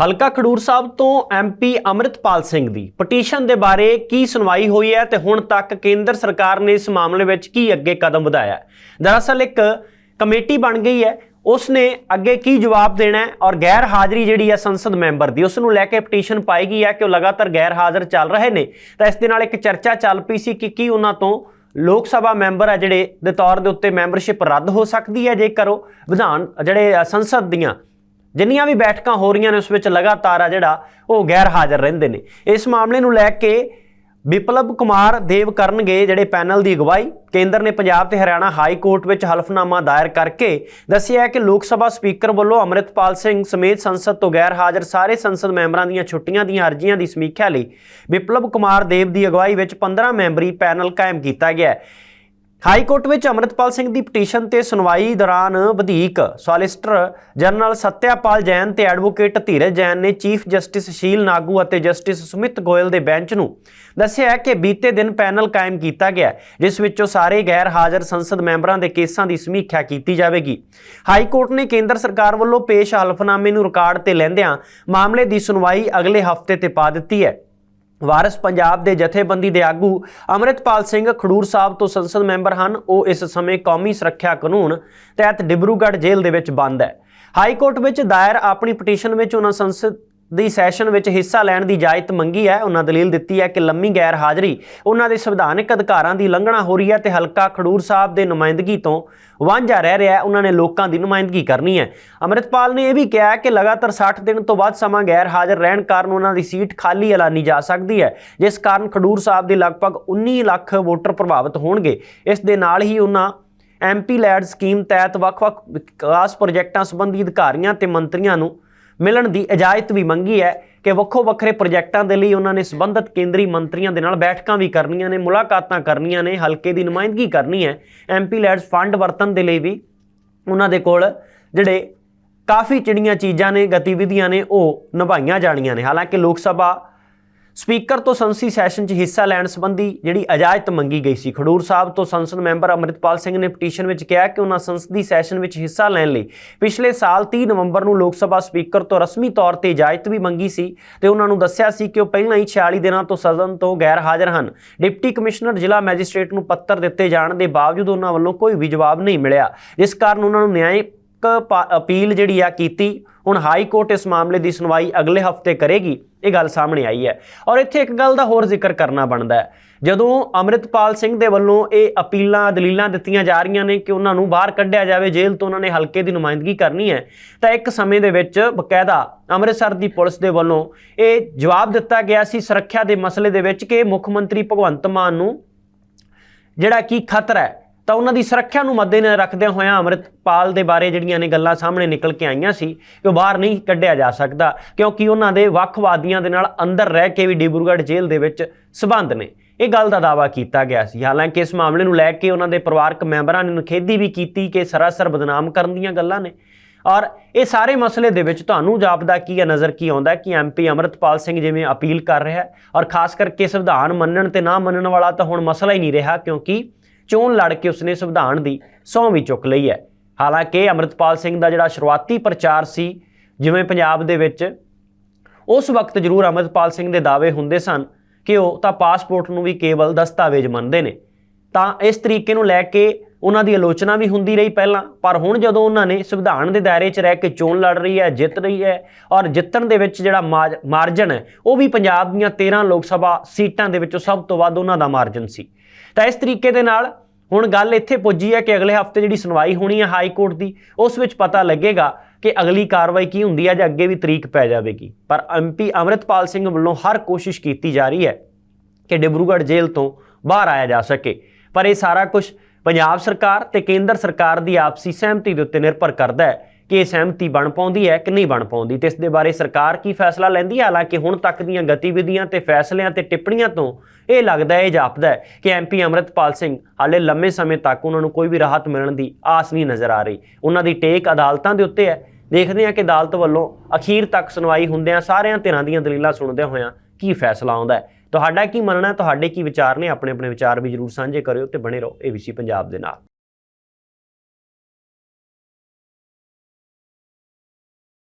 ਹਲਕਾ ਖਡੂਰ ਸਾਹਿਬ ਤੋਂ ਐਮਪੀ ਅਮਰਿਤਪਾਲ ਸਿੰਘ ਦੀ ਪਟੀਸ਼ਨ ਦੇ ਬਾਰੇ ਕੀ ਸੁਣਵਾਈ ਹੋਈ ਹੈ ਤੇ ਹੁਣ ਤੱਕ ਕੇਂਦਰ ਸਰਕਾਰ ਨੇ ਇਸ ਮਾਮਲੇ ਵਿੱਚ ਕੀ ਅੱਗੇ ਕਦਮ ਵਧਾਇਆ ਹੈ? ਦਰਅਸਲ ਇੱਕ ਕਮੇਟੀ ਬਣ ਗਈ ਹੈ ਉਸ ਨੇ ਅੱਗੇ ਕੀ ਜਵਾਬ ਦੇਣਾ ਹੈ ਔਰ ਗੈਰ ਹਾਜ਼ਰੀ ਜਿਹੜੀ ਹੈ ਸੰਸਦ ਮੈਂਬਰ ਦੀ ਉਸ ਨੂੰ ਲੈ ਕੇ ਪਟੀਸ਼ਨ ਪਾਈ ਗਈ ਹੈ ਕਿ ਉਹ ਲਗਾਤਾਰ ਗੈਰ ਹਾਜ਼ਰ ਚੱਲ ਰਹੇ ਨੇ। ਤਾਂ ਇਸ ਦੇ ਨਾਲ ਇੱਕ ਚਰਚਾ ਚੱਲ ਪਈ ਸੀ ਕਿ ਕੀ ਉਹਨਾਂ ਤੋਂ ਲੋਕ ਸਭਾ ਮੈਂਬਰ ਆ ਜਿਹੜੇ ਦੇ ਤੌਰ ਦੇ ਉੱਤੇ ਮੈਂਬਰਸ਼ਿਪ ਰੱਦ ਹੋ ਸਕਦੀ ਹੈ ਜੇਕਰ ਉਹ ਵਿਧਾਨ, ਜਿਹੜੇ ਸੰਸਦ ਦੀਆਂ ਜਿੰਨੀਆਂ ਵੀ ਬੈਠਕਾਂ ਹੋ ਰਹੀਆਂ ਨੇ ਉਸ ਵਿੱਚ ਲਗਾਤਾਰ ਆ ਜਿਹੜਾ ਉਹ ਗੈਰ ਹਾਜ਼ਰ ਰਹਿੰਦੇ ਨੇ। ਇਸ ਮਾਮਲੇ ਨੂੰ ਲੈ ਕੇ ਵਿਪਲਬ ਕੁਮਾਰ ਦੇਵ ਕਰਨਗੇ ਜਿਹੜੇ ਪੈਨਲ ਦੀ ਅਗਵਾਈ। ਕੇਂਦਰ ਨੇ ਪੰਜਾਬ ਤੇ ਹਰਿਆਣਾ ਹਾਈ ਕੋਰਟ ਵਿੱਚ ਹਲਫਨਾਮਾ ਦਾਇਰ ਕਰਕੇ ਦੱਸਿਆ ਹੈ ਕਿ ਲੋਕ ਸਭਾ ਸਪੀਕਰ ਵੱਲੋਂ ਅਮਰਿਤਪਾਲ ਸਿੰਘ ਸਮੇਤ ਸੰਸਦ ਤੋਂ ਗੈਰ ਹਾਜ਼ਰ ਸਾਰੇ ਸੰਸਦ ਮੈਂਬਰਾਂ ਦੀਆਂ ਛੁੱਟੀਆਂ ਦੀਆਂ ਅਰਜ਼ੀਆਂ ਦੀ ਸਮੀਖਿਆ ਲਈ ਵਿਪਲਬ ਕੁਮਾਰ ਦੇਵ ਦੀ ਅਗਵਾਈ ਵਿੱਚ 15 ਮੈਂਬਰੀ ਪੈਨਲ ਕਾਇਮ ਕੀਤਾ ਗਿਆ ਹੈ। ਹਾਈ ਕੋਰਟ ਵਿੱਚ ਅਮਰਿਤਪਾਲ ਸਿੰਘ ਦੀ ਪਟੀਸ਼ਨ ਤੇ ਸੁਣਵਾਈ ਦੌਰਾਨ ਵਧੀਕ ਸੋਲਿਸਟਰ ਜਨਰਲ ਸਤਿਆਪਾਲ ਜੈਨ ਤੇ ਐਡਵੋਕੇਟ ਧੀਰਜ ਜੈਨ ਨੇ ਚੀਫ ਜਸਟਿਸ ਸ਼ੀਲ ਨਾਗੂ ਅਤੇ ਜਸਟਿਸ ਸੁਮਿਤ ਗੋਇਲ ਦੇ ਬੈਂਚ ਨੂੰ ਦੱਸਿਆ ਕਿ ਬੀਤੇ ਦਿਨ ਪੈਨਲ ਕਾਇਮ ਕੀਤਾ ਗਿਆ, ਜਿਸ ਵਿੱਚੋਂ ਸਾਰੇ ਗੈਰ ਹਾਜ਼ਰ ਸੰਸਦ ਮੈਂਬਰਾਂ ਦੇ ਕੇਸਾਂ ਦੀ ਸਮੀਖਿਆ ਕੀਤੀ ਜਾਵੇਗੀ। ਹਾਈ ਕੋਰਟ ਨੇ ਕੇਂਦਰ ਸਰਕਾਰ ਵੱਲੋਂ ਪੇਸ਼ ਹਲਫਨਾਮੇ ਨੂੰ ਰਿਕਾਰਡ ਤੇ ਲੈਂਦਿਆਂ ਮਾਮਲੇ ਦੀ ਸੁਣਵਾਈ ਅਗਲੇ ਹਫ਼ਤੇ ਤੇ ਪਾ ਦਿੱਤੀ ਹੈ। ਵਾਰਿਸ ਪੰਜਾਬ ਦੇ ਜਥੇਬੰਦੀ ਦੇ ਆਗੂ ਅਮਰਿਤਪਾਲ ਸਿੰਘ ਖਡੂਰ ਸਾਹਿਬ ਤੋਂ ਸੰਸਦ ਮੈਂਬਰ ਹਨ। ਉਹ ਇਸ ਸਮੇਂ ਕੌਮੀ ਸੁਰੱਖਿਆ ਕਾਨੂੰਨ ਤਹਿਤ ਡਿਬਰੂਗੜ੍ਹ ਜੇਲ੍ਹ ਦੇ ਵਿੱਚ ਬੰਦ ਹੈ। ਹਾਈ ਕੋਰਟ ਵਿੱਚ ਦਾਇਰ ਆਪਣੀ ਪਟੀਸ਼ਨ ਵਿੱਚ ਉਹਨਾਂ ਸੰਸਦ ਦੀ ਸੈਸ਼ਨ ਵਿੱਚ ਹਿੱਸਾ ਲੈਣ ਦੀ ਇਜਾਜ਼ਤ ਮੰਗੀ ਹੈ। ਉਹਨਾਂ ਦਲੀਲ ਦਿੱਤੀ ਹੈ ਕਿ ਲੰਮੀ ਗੈਰ ਹਾਜ਼ਰੀ, ਉਹਨਾਂ ਦੇ ਸੰਵਿਧਾਨਕ ਅਧਿਕਾਰਾਂ ਦੀ ਉਲੰਘਣਾ ਹੋ ਰਹੀ ਹੈ ਤੇ ਹਲਕਾ ਖਡੂਰ ਸਾਹਿਬ ਦੇ ਨੁਮਾਇੰਦਗੀ ਤੋਂ ਵਾਂਝਾ ਰਹਿ ਰਿਹਾ ਹੈ। ਉਹਨਾਂ ਨੇ ਲੋਕਾਂ ਦੀ ਨੁਮਾਇੰਦਗੀ ਕਰਨੀ ਹੈ। ਅਮਰਿਤਪਾਲ ਨੇ ਇਹ ਵੀ ਕਿਹਾ ਕਿ ਲਗਾਤਾਰ 60 ਦਿਨ ਤੋਂ ਵੱਧ ਸਮਾਂ ਗੈਰ ਹਾਜ਼ਰ ਰਹਿਣ ਕਾਰਨ ਉਹਨਾਂ ਦੀ ਸੀਟ ਖਾਲੀ ਐਲਾਨੀ ਜਾ ਸਕਦੀ ਹੈ, ਜਿਸ ਕਾਰਨ ਖਡੂਰ ਸਾਹਿਬ ਦੇ ਲਗਭਗ 19 ਲੱਖ ਵੋਟਰ ਪ੍ਰਭਾਵਿਤ ਹੋਣਗੇ। ਇਸ ਦੇ ਨਾਲ ਹੀ ਉਹਨਾਂ ਐਮਪੀ ਲੈਡ ਸਕੀਮ ਤਹਿਤ ਵੱਖ-ਵੱਖ ਵਿਕਾਸ ਪ੍ਰੋਜੈਕਟਾਂ ਸੰਬੰਧੀ ਅਧਿਕਾਰੀਆਂ ਤੇ ਮੰਤਰੀਆਂ ਨੂੰ ਮਿਲਣ ਦੀ ਇਜਾਜ਼ਤ ਵੀ ਮੰਗੀ ਹੈ ਕਿ ਵੱਖੋ ਵੱਖਰੇ ਪ੍ਰੋਜੈਕਟਾਂ ਦੇ ਲਈ ਉਹਨਾਂ ਨੇ ਸੰਬੰਧਿਤ ਕੇਂਦਰੀ ਮੰਤਰੀਆਂ ਦੇ ਨਾਲ ਬੈਠਕਾਂ ਵੀ ਕਰਨੀਆਂ ਨੇ, ਮੁਲਾਕਾਤਾਂ ਕਰਨੀਆਂ ਨੇ, ਹਲਕੇ ਦੀ ਨੁਮਾਇੰਦਗੀ ਕਰਨੀ ਹੈ। ਐਮਪੀ ਲੈਡਸ ਫੰਡ ਵਰਤਨ ਦੇ ਲਈ ਵੀ ਉਹਨਾਂ ਦੇ ਕੋਲ ਜਿਹੜੇ ਕਾਫੀ ਜਿਹੜੀਆਂ ਚੀਜ਼ਾਂ ਨੇ, ਗਤੀਵਿਧੀਆਂ ਨੇ, ਉਹ ਨਿਭਾਈਆਂ ਜਾਣੀਆਂ ਨੇ। ਹਾਲਾਂਕਿ ਲੋਕ ਸਭਾ ਸਪੀਕਰ ਤੋਂ ਸੰਸਦੀ ਸੈਸ਼ਨ 'ਚ ਹਿੱਸਾ ਲੈਣ ਸੰਬੰਧੀ ਜਿਹੜੀ ਇਜਾਜ਼ਤ ਮੰਗੀ ਗਈ ਸੀ। ਖਡੂਰ ਸਾਹਿਬ ਤੋਂ ਸੰਸਦ ਮੈਂਬਰ ਅਮਰਿਤਪਾਲ ਸਿੰਘ ਨੇ ਪਟੀਸ਼ਨ ਵਿੱਚ ਕਿਹਾ ਕਿ ਉਹਨਾਂ ਸੰਸਦੀ ਸੈਸ਼ਨ ਵਿੱਚ ਹਿੱਸਾ ਲੈਣ ਲਈ ਪਿਛਲੇ ਸਾਲ 30 ਨਵੰਬਰ ਨੂੰ ਲੋਕ ਸਭਾ ਸਪੀਕਰ ਤੋਂ ਰਸਮੀ ਤੌਰ ਤੇ ਇਜਾਜ਼ਤ ਵੀ ਮੰਗੀ ਸੀ ਤੇ ਉਹਨਾਂ ਨੂੰ ਦੱਸਿਆ ਸੀ ਕਿ ਉਹ ਪਹਿਲਾਂ ਹੀ 46 ਦਿਨਾਂ ਤੋਂ ਸਦਨ ਤੋਂ ਗੈਰ ਹਾਜ਼ਰ ਹਨ। ਡਿਪਟੀ ਕਮਿਸ਼ਨਰ ਜ਼ਿਲ੍ਹਾ ਮੈਜਿਸਟ੍ਰੇਟ ਨੂੰ ਪੱਤਰ ਦਿੱਤੇ ਜਾਣ ਦੇ ਬਾਵਜੂਦ ਉਹਨਾਂ ਵੱਲੋਂ ਕੋਈ ਵੀ ਜਵਾਬ ਨਹੀਂ ਮਿਲਿਆ। ਜਿਸ ਕਾਰਨ ਉਹਨਾਂ ਨੂੰ ਨਿਆਂਇਕ ਅਪੀਲ ਜਿਹੜੀ ਆ ਕੀਤੀ, ਹੁਣ ਹਾਈ ਕੋਰਟ ਇਸ ਮਾਮਲੇ ਦੀ ਸੁਣਵਾਈ ਅਗਲੇ ਹਫ਼ਤੇ ਕਰੇਗੀ, ਇਹ ਗੱਲ ਸਾਹਮਣੇ ਆਈ ਹੈ। ਔਰ ਇੱਥੇ ਇੱਕ ਗੱਲ ਦਾ ਹੋਰ ਜ਼ਿਕਰ ਕਰਨਾ ਬਣਦਾ ਹੈ। ਜਦੋਂ ਅਮਰਿਤਪਾਲ ਸਿੰਘ ਦੇ ਵੱਲੋਂ ਇਹ ਅਪੀਲਾਂ, ਦਲੀਲਾਂ ਦਿੱਤੀਆਂ ਜਾ ਰਹੀਆਂ ਨੇ ਕਿ ਉਹਨਾਂ ਨੂੰ ਬਾਹਰ ਕੱਢਿਆ ਜਾਵੇ, ਜੇਲ੍ਹ ਤੋਂ ਉਹਨਾਂ ਨੇ ਹਲਕੇ ਦੀ ਨੁਮਾਇੰਦਗੀ ਕਰਨੀ ਹੈ, ਤਾਂ ਇੱਕ ਸਮੇਂ ਦੇ ਵਿੱਚ ਬਕਾਇਦਾ ਅੰਮ੍ਰਿਤਸਰ ਦੀ ਪੁਲਿਸ ਦੇ ਵੱਲੋਂ ਇਹ ਜਵਾਬ ਦਿੱਤਾ ਗਿਆ ਸੀ ਸੁਰੱਖਿਆ ਦੇ ਮਸਲੇ ਦੇ ਵਿੱਚ ਕਿ ਮੁੱਖ ਮੰਤਰੀ ਭਗਵੰਤ ਮਾਨ ਨੂੰ ਜਿਹੜਾ ਕੀ ਖਤਰਾ ਹੈ ਤਾਂ ਉਹਨਾਂ ਦੀ ਸੁਰੱਖਿਆ ਨੂੰ ਮੱਦੇਨਜ਼ਰ ਰੱਖਦਿਆਂ ਹੋਇਆਂ ਅਮਰਿਤਪਾਲ ਦੇ ਬਾਰੇ ਜਿਹੜੀਆਂ ਨੇ ਗੱਲਾਂ ਸਾਹਮਣੇ ਨਿਕਲ ਕੇ ਆਈਆਂ ਸੀ ਕਿ ਉਹ ਬਾਹਰ ਨਹੀਂ ਕੱਢਿਆ ਜਾ ਸਕਦਾ, ਕਿਉਂਕਿ ਉਹਨਾਂ ਦੇ ਵੱਖਵਾਦੀਆਂ ਦੇ ਨਾਲ ਅੰਦਰ ਰਹਿ ਕੇ ਵੀ ਡਿਬਰੂਗੜ੍ਹ ਜੇਲ੍ਹ ਦੇ ਵਿੱਚ ਸਬੰਧ ਨੇ। ਇਹ ਗੱਲ ਦਾ ਦਾਵਾ ਕੀਤਾ ਗਿਆ ਸੀ। ਹਾਲਾਂਕਿ ਇਸ ਮਾਮਲੇ ਨੂੰ ਲੈ ਕੇ ਉਹਨਾਂ ਦੇ ਪਰਿਵਾਰਕ ਮੈਂਬਰਾਂ ਨੇ ਨਖੇਦੀ ਵੀ ਕੀਤੀ ਕਿ ਸਰਾਸਰ ਬਦਨਾਮ ਕਰਨ ਦੀਆਂ ਗੱਲਾਂ ਨੇ। ਔਰ ਇਹ ਸਾਰੇ ਮਸਲੇ ਦੇ ਵਿੱਚ ਤੁਹਾਨੂੰ ਜਾਪਦਾ ਕੀ ਹੈ ਨਜ਼ਰ ਕੀ ਆਉਂਦਾ ਹੈ ਕਿ ਐਮਪੀ ਅਮਰਿਤਪਾਲ ਸਿੰਘ ਜਿਵੇਂ ਅਪੀਲ ਕਰ ਰਿਹਾ ਔਰ ਖਾਸ ਕਰਕੇ ਸੰਵਿਧਾਨ ਮੰਨਣ ਤੇ ਨਾ ਮੰਨਣ ਵਾਲਾ ਤਾਂ ਹੁਣ ਮਸਲਾ ਹੀ ਨਹੀਂ ਰਿਹਾ, ਕਿਉਂਕਿ ਚੋਣ ਲੜ ਕੇ ਉਸਨੇ ਸੰਵਿਧਾਨ ਦੀ ਸਹੁੰ ਵੀ ਚੁੱਕ ਲਈ ਹੈ। ਹਾਲਾਂਕਿ ਅਮਰਿਤਪਾਲ ਸਿੰਘ ਦਾ ਜਿਹੜਾ ਸ਼ੁਰੂਆਤੀ ਪ੍ਰਚਾਰ ਸੀ, ਜਿਵੇਂ ਪੰਜਾਬ ਦੇ ਵਿੱਚ, ਉਸ ਵਕਤ ਜ਼ਰੂਰ ਅਮਰਿਤਪਾਲ ਸਿੰਘ ਦੇ ਦਾਅਵੇ ਹੁੰਦੇ ਸਨ ਕਿ ਉਹ ਤਾਂ ਪਾਸਪੋਰਟ ਨੂੰ ਵੀ ਕੇਵਲ ਦਸਤਾਵੇਜ਼ ਮੰਨਦੇ ਨੇ। ਤਾਂ ਇਸ ਤਰੀਕੇ ਨੂੰ ਲੈ ਕੇ ਉਹਨਾਂ ਦੀ ਆਲੋਚਨਾ ਵੀ ਹੁੰਦੀ ਰਹੀ ਪਹਿਲਾਂ, ਪਰ ਹੁਣ ਜਦੋਂ ਉਹਨਾਂ ਨੇ ਸੰਵਿਧਾਨ ਦੇ ਦਾਇਰੇ 'ਚ ਰਹਿ ਕੇ ਚੋਣ ਲੜ ਰਹੀ ਹੈ, ਜਿੱਤ ਰਹੀ ਹੈ ਔਰ ਜਿੱਤਣ ਦੇ ਵਿੱਚ ਜਿਹੜਾ ਮਾਜ- ਮਾਰਜਨ ਹੈ, ਉਹ ਵੀ ਪੰਜਾਬ ਦੀਆਂ 13 ਲੋਕ ਸਭਾ ਸੀਟਾਂ ਦੇ ਵਿੱਚੋਂ ਸਭ ਤੋਂ ਵੱਧ ਉਹਨਾਂ ਦਾ ਮਾਰਜਨ ਸੀ। ਤਾਂ ਇਸ ਤਰੀਕੇ ਦੇ ਨਾਲ ਹੁਣ ਗੱਲ ਇੱਥੇ ਪੁੱਜੀ ਹੈ ਕਿ ਅਗਲੇ ਹਫ਼ਤੇ ਜਿਹੜੀ ਸੁਣਵਾਈ ਹੋਣੀ ਹੈ ਹਾਈ ਕੋਰਟ ਦੀ, ਉਸ ਵਿੱਚ ਪਤਾ ਲੱਗੇਗਾ ਕਿ ਅਗਲੀ ਕਾਰਵਾਈ ਕੀ ਹੁੰਦੀ ਹੈ ਜਾਂ ਅੱਗੇ ਵੀ ਤਰੀਕ ਪੈ ਜਾਵੇਗੀ। ਪਰ ਐਮਪੀ ਅਮਰਿਤਪਾਲ ਸਿੰਘ ਵੱਲੋਂ ਹਰ ਕੋਸ਼ਿਸ਼ ਕੀਤੀ ਜਾ ਰਹੀ ਹੈ ਕਿ ਡਿਬਰੂਗੜ੍ਹ ਜੇਲ੍ਹ ਤੋਂ ਬਾਹਰ ਆਇਆ ਜਾ ਸਕੇ। ਪਰ ਇਹ ਸਾਰਾ ਕੁਝ ਪੰਜਾਬ ਸਰਕਾਰ ਤੇ ਕੇਂਦਰ ਸਰਕਾਰ ਦੀ ਆਪਸੀ ਸਹਿਮਤੀ ਦੇ ਉੱਤੇ ਨਿਰਭਰ ਕਰਦਾ ਹੈ ਕਿ ਇਹ ਸਹਿਮਤੀ ਬਣ ਪਾਉਂਦੀ ਹੈ ਕਿ ਨਹੀਂ ਬਣ ਪਾਉਂਦੀ ਤੇ ਇਸ ਦੇ ਬਾਰੇ ਸਰਕਾਰ ਕੀ ਫੈਸਲਾ ਲੈਂਦੀ ਹੈ? ਹਾਲਾਂਕਿ ਹੁਣ ਤੱਕ ਦੀਆਂ ਗਤੀਵਿਧੀਆਂ ਤੇ ਫੈਸਲਿਆਂ ਤੇ ਟਿੱਪਣੀਆਂ ਤੋਂ ਇਹ ਲੱਗਦਾ ਹੈ, ਇਹ ਜਾਪਦਾ ਹੈ ਕਿ ਐਮਪੀ ਅਮਰਿਤਪਾਲ ਸਿੰਘ ਹਾਲੇ ਲੰਮੇ ਸਮੇਂ ਤੱਕ ਉਹਨਾਂ ਨੂੰ ਕੋਈ ਵੀ ਰਾਹਤ ਮਿਲਣ ਦੀ ਆਸ ਨਹੀਂ ਨਜ਼ਰ ਆ ਰਹੀ। ਉਹਨਾਂ ਦੀ ਟੇਕ ਅਦਾਲਤਾਂ ਦੇ ਉੱਤੇ ਹੈ। ਦੇਖਦੇ ਹਾਂ ਕਿ ਅਦਾਲਤ ਵੱਲੋਂ ਅਖੀਰ ਤੱਕ ਸੁਣਵਾਈ ਹੁੰਦਿਆਂ ਸਾਰਿਆਂ ਧਿਰਾਂ ਦੀਆਂ ਦਲੀਲਾਂ ਸੁਣਦਿਆਂ ਹੋਇਆਂ ਕੀ ਫੈਸਲਾ ਆਉਂਦਾ ਹੈ। ਤੁਹਾਡਾ ਕੀ ਮੰਨਣਾ, ਤੁਹਾਡੇ ਕੀ ਵਿਚਾਰ ਨੇ ਆਪਣੇ ਆਪਣੇ ਵਿਚਾਰ ਵੀ ਜਰੂਰ ਸਾਂਝੇ ਕਰਿਓ ਤੇ ਬਣੇ ਰਹੋ ਏਬੀਸੀ ਪੰਜਾਬ ਦੇ ਨਾਲ।